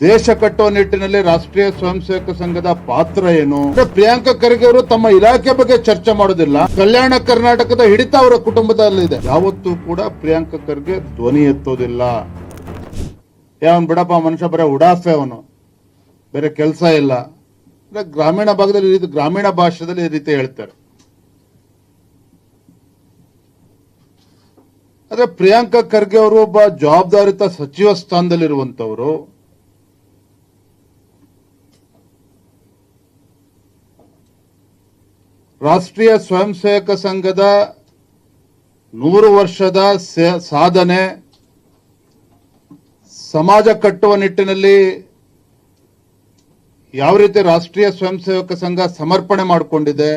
ದೇಶ ಕಟ್ಟುವ ನಿಟ್ಟಿನಲ್ಲಿ ರಾಷ್ಟ್ರೀಯ ಸ್ವಯಂ ಸೇವಕ ಸಂಘದ ಪಾತ್ರ ಏನು? ಪ್ರಿಯಾಂಕಾ ಖರ್ಗೆ ಅವರು ತಮ್ಮ ಇಲಾಖೆ ಬಗ್ಗೆ ಚರ್ಚೆ ಮಾಡೋದಿಲ್ಲ. ಕಲ್ಯಾಣ ಕರ್ನಾಟಕದ ಹಿಡಿತ ಅವರ ಕುಟುಂಬದಲ್ಲಿದೆ ಯಾವತ್ತೂ ಕೂಡ ಪ್ರಿಯಾಂಕಾ ಖರ್ಗೆ ಧ್ವನಿ ಎತ್ತೋದಿಲ್ಲ. ಯಾವನ್ ಬಿಡಪ್ಪ ಮನುಷ್ಯ ಬರೀ ಉಡಾಫೆ ಅವನು. ಬೇರೆ ಕೆಲಸ ಇಲ್ಲ. ಗ್ರಾಮೀಣ ಭಾಗದಲ್ಲಿ ಗ್ರಾಮೀಣ ಭಾಷೆದಲ್ಲಿ ಈ ರೀತಿ ಹೇಳ್ತಾರೆ. ಆದ್ರೆ ಪ್ರಿಯಾಂಕಾ ಖರ್ಗೆ ಅವರು ಒಬ್ಬ ಜವಾಬ್ದಾರಿತ ಸಚಿವ ಸ್ಥಾನದಲ್ಲಿರುವಂತವರು ರಾಷ್ಟ್ರೀಯ ಸ್ವಯಂ ಸೇವಕ ಸಂಘದ ನೂರು ವರ್ಷದ ಸಾಧನೆ, ಸಮಾಜ ಕಟ್ಟುವ ನಿಟ್ಟಿನಲ್ಲಿ ಯಾವ ರೀತಿ ರಾಷ್ಟ್ರೀಯ ಸ್ವಯಂ ಸೇವಕ ಸಂಘ ಸಮರ್ಪಣೆ ಮಾಡಿಕೊಂಡಿದೆ,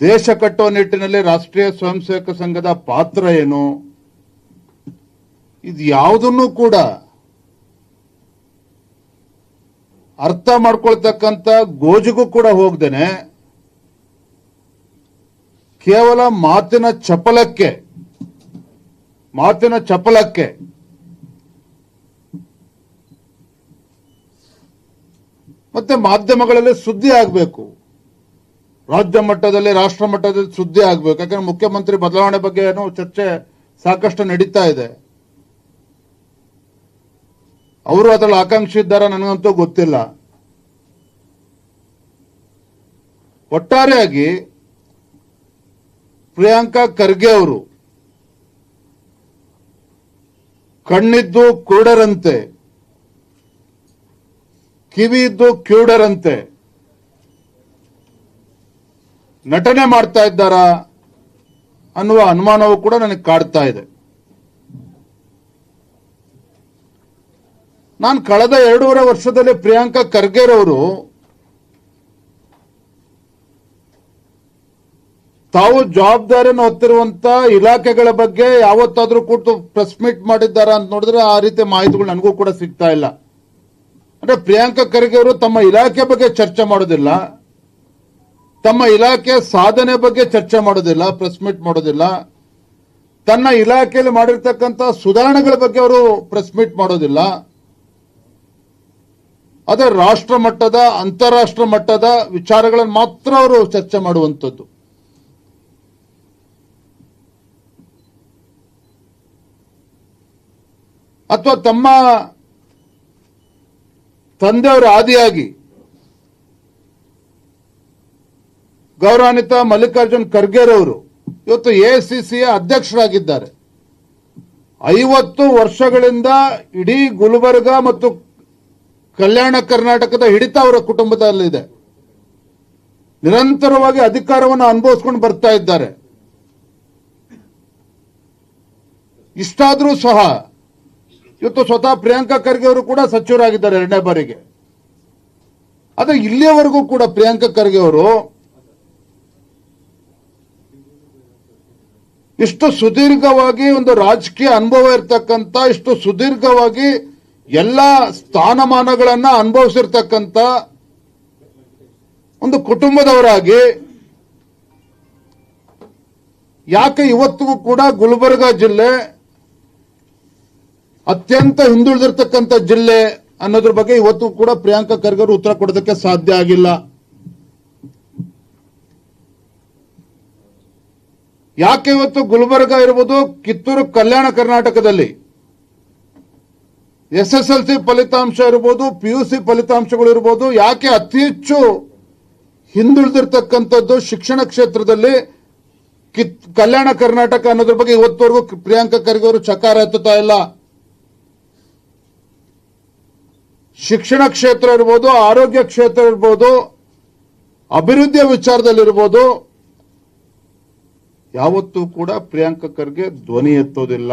ದೇಶ ಕಟ್ಟುವ ನಿಟ್ಟಿನಲ್ಲಿ ರಾಷ್ಟ್ರೀಯ ಸ್ವಯಂ ಸೇವಕ ಸಂಘದ ಪಾತ್ರ ಏನು ಇದು ಯಾವುದನ್ನು ಕೂಡ ಅರ್ಥ ಮಾಡ್ಕೊಳ್ತಕ್ಕಂಥ ಗೋಜಿಗೂ ಕೂಡ ಹೋಗ್ದೇನೆ. ಕೇವಲ ಮಾತಿನ ಚಪಲಕ್ಕೆ ಮಾತಿನ ಚಪಲಕ್ಕೆ ಮತ್ತೆ ಮಾಧ್ಯಮಗಳಲ್ಲಿ ಸುದ್ದಿ ಆಗಬೇಕು. ರಾಜ್ಯ ಮಟ್ಟದಲ್ಲಿ, ರಾಷ್ಟ್ರ ಮಟ್ಟದಲ್ಲಿ ಸುದ್ದಿ ಆಗಬೇಕು. ಯಾಕಂದ್ರೆ ಮುಖ್ಯಮಂತ್ರಿ ಬದಲಾವಣೆ ಬಗ್ಗೆ ಏನೋ ಚರ್ಚೆ ಸಾಕಷ್ಟು ನಡೀತಾ ಇದೆ. ಅವರು ಅದರಲ್ಲಿ ಆಕಾಂಕ್ಷಿ ಇದ್ದಾರಾ ನನಗಂತೂ ಗೊತ್ತಿಲ್ಲ. ಒಟ್ಟಾರೆಯಾಗಿ ಪ್ರಿಯಾಂಕಾ ಖರ್ಗೆ ಅವರು ಕಣ್ಣಿದ್ದು ಕುರುಡರಂತೆ ಕಿವಿ ಇದ್ದು ಕ್ಯೂಡರಂತೆ ನಟನೆ ಮಾಡ್ತಾ ಇದ್ದಾರಾ ಅನ್ನುವ ಅನುಮಾನವೂ ಕೂಡ ನನಗೆ ಕಾಡ್ತಾ ಇದೆ. ನಾನು ಕಳೆದ ಎರಡೂವರೆ ವರ್ಷದಲ್ಲಿ ಪ್ರಿಯಾಂಕಾ ಖರ್ಗೆರವರು ತಾವು ಜವಾಬ್ದಾರಿಯನ್ನು ಹೊತ್ತಿರುವಂತ ಇಲಾಖೆಗಳ ಬಗ್ಗೆ ಯಾವತ್ತಾದ್ರೂ ಕೂತು ಪ್ರೆಸ್ ಮೀಟ್ ಮಾಡಿದ್ದಾರೆ ಅಂತ ನೋಡಿದ್ರೆ ಆ ರೀತಿ ಮಾಹಿತಿಗಳು ನನಗೂ ಕೂಡ ಸಿಗ್ತಾ ಇಲ್ಲ. ಅಂದ್ರೆ ಪ್ರಿಯಾಂಕಾ ಖರ್ಗೆ ಅವರು ತಮ್ಮ ಇಲಾಖೆ ಬಗ್ಗೆ ಚರ್ಚೆ ಮಾಡೋದಿಲ್ಲ. ತಮ್ಮ ಇಲಾಖೆ ಸಾಧನೆ ಬಗ್ಗೆ ಚರ್ಚೆ ಮಾಡೋದಿಲ್ಲ ಪ್ರೆಸ್ ಮೀಟ್ ಮಾಡೋದಿಲ್ಲ. ತನ್ನ ಇಲಾಖೆಯಲ್ಲಿ ಮಾಡಿರ್ತಕ್ಕಂಥ ಸುಧಾರಣೆಗಳ ಬಗ್ಗೆ ಅವರು ಪ್ರೆಸ್ ಮೀಟ್ ಮಾಡೋದಿಲ್ಲ. ಅದೇ ರಾಷ್ಟ್ರ ಮಟ್ಟದ, ಅಂತಾರಾಷ್ಟ್ರ ಮಟ್ಟದ ವಿಚಾರಗಳನ್ನು ಮಾತ್ರ ಅವರು ಚರ್ಚೆ ಮಾಡುವಂಥದ್ದು. ಅಥವಾ ತಮ್ಮ ತಂದೆಯವರ ಆದಿಯಾಗಿ ಗೌರವಾನ್ವಿತ ಮಲ್ಲಿಕಾರ್ಜುನ್ ಖರ್ಗೆರವರು ಇವತ್ತು ಎಐಸಿಸಿಯ ಅಧ್ಯಕ್ಷರಾಗಿದ್ದಾರೆ. ಐವತ್ತು ವರ್ಷಗಳಿಂದ ಇಡೀ ಗುಲ್ಬರ್ಗ ಮತ್ತು ಕಲ್ಯಾಣ ಕರ್ನಾಟಕದ ಹಿಡಿತ ಅವರ ಕುಟುಂಬದಲ್ಲಿದೆ. ನಿರಂತರವಾಗಿ ಅಧಿಕಾರವನ್ನು ಅನುಭವಿಸ್ಕೊಂಡು ಬರ್ತಾ ಇದ್ದಾರೆ. ಇಷ್ಟಾದ್ರೂ ಸಹ ಇವತ್ತು ಸ್ವತಃ ಪ್ರಿಯಾಂಕಾ ಖರ್ಗೆ ಅವರು ಕೂಡ ಸಚಿವರಾಗಿದ್ದಾರೆ ಎರಡನೇ ಬಾರಿಗೆ. ಆದ್ರೆ ಇಲ್ಲಿಯವರೆಗೂ ಕೂಡ ಪ್ರಿಯಾಂಕಾ ಖರ್ಗೆ ಅವರು ಇಷ್ಟು ಸುದೀರ್ಘವಾಗಿ ಒಂದು ರಾಜಕೀಯ ಅನುಭವ ಇರ್ತಕ್ಕಂಥ, ಇಷ್ಟು ಸುದೀರ್ಘವಾಗಿ ಎಲ್ಲ ಸ್ಥಾನಮಾನಗಳನ್ನ ಅನುಭವಿಸಿರ್ತಕ್ಕಂಥ ಒಂದು ಕುಟುಂಬದವರಾಗಿ ಯಾಕೆ ಇವತ್ತಿಗೂ ಕೂಡ ಗುಲ್ಬರ್ಗ ಜಿಲ್ಲೆ ಅತ್ಯಂತ ಹಿಂದುಳಿದಿರ್ತಕ್ಕಂಥ ಜಿಲ್ಲೆ ಅನ್ನೋದ್ರ ಬಗ್ಗೆ ಇವತ್ತು ಕೂಡ ಪ್ರಿಯಾಂಕಾ ಖರ್ಗೆ ಉತ್ತರ ಕೊಡೋದಕ್ಕೆ ಸಾಧ್ಯ ಆಗಿಲ್ಲ. ಯಾಕೆ ಇವತ್ತು ಗುಲ್ಬರ್ಗ ಇರ್ಬೋದು ಕಿತ್ತೂರು ಕಲ್ಯಾಣ ಕರ್ನಾಟಕದಲ್ಲಿ? ಎಸ್ ಎಸ್ ಎಲ್ ಸಿ ಫಲಿತಾಂಶ ಇರ್ಬೋದು, ಪಿ ಯು ಸಿ ಫಲಿತಾಂಶಗಳು ಇರ್ಬೋದು, ಯಾಕೆ ಅತಿ ಹೆಚ್ಚು ಹಿಂದುಳಿದಿರ್ತಕ್ಕಂಥದ್ದು ಶಿಕ್ಷಣ ಕ್ಷೇತ್ರದಲ್ಲಿ? ಕಿತ್, ಕಲ್ಯಾಣ ಕರ್ನಾಟಕ ಅನ್ನೋದ್ರ ಬಗ್ಗೆ ಇವತ್ತವರೆಗೂ ಪ್ರಿಯಾಂಕಾ ಖರ್ಗೆ ಅವರು ಚಕಾರ ಎತ್ತುತ್ತಾ ಇಲ್ಲ. ಶಿಕ್ಷಣ ಕ್ಷೇತ್ರ ಇರ್ಬೋದು, ಆರೋಗ್ಯ ಕ್ಷೇತ್ರ ಇರ್ಬೋದು, ಅಭಿವೃದ್ಧಿಯ ವಿಚಾರದಲ್ಲಿರ್ಬೋದು ಯಾವತ್ತೂ ಕೂಡ ಪ್ರಿಯಾಂಕಾ ಖರ್ಗೆ ಧ್ವನಿ ಎತ್ತೋದಿಲ್ಲ.